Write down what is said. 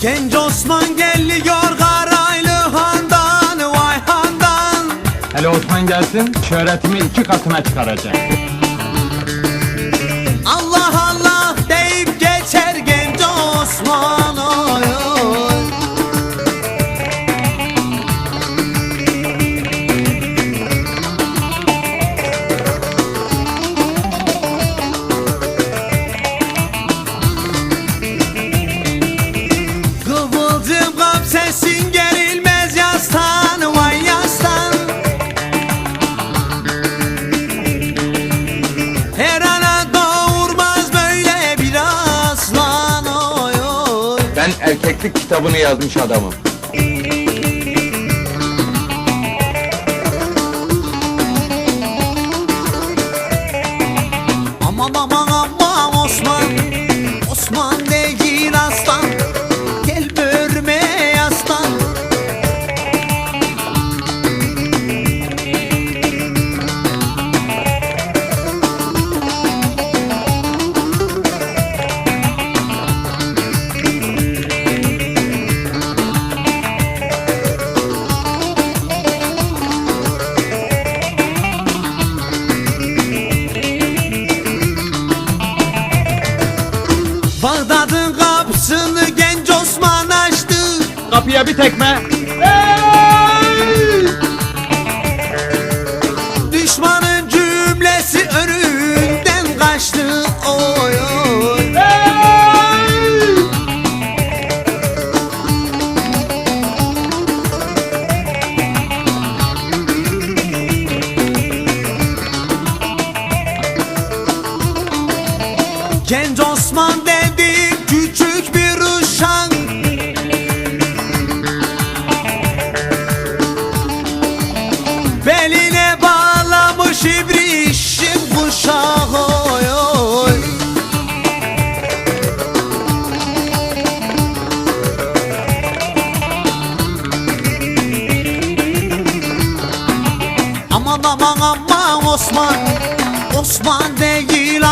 Genç Osman geliyor Karaylı Handan Vay Handan. Hele Osman gelsin şöhretimi iki katına çıkaracak Ben erkeklik kitabını yazmış adamım. Aman aman aman Osman Osman değil aslan Bağdat'ın kapısını genç Osman açtı. Kapıya bir tekme. Düşmanın cümlesi önünden kaçtı. Oy oy. Genç Osman dedi Aman aman aman Osman. Osman değil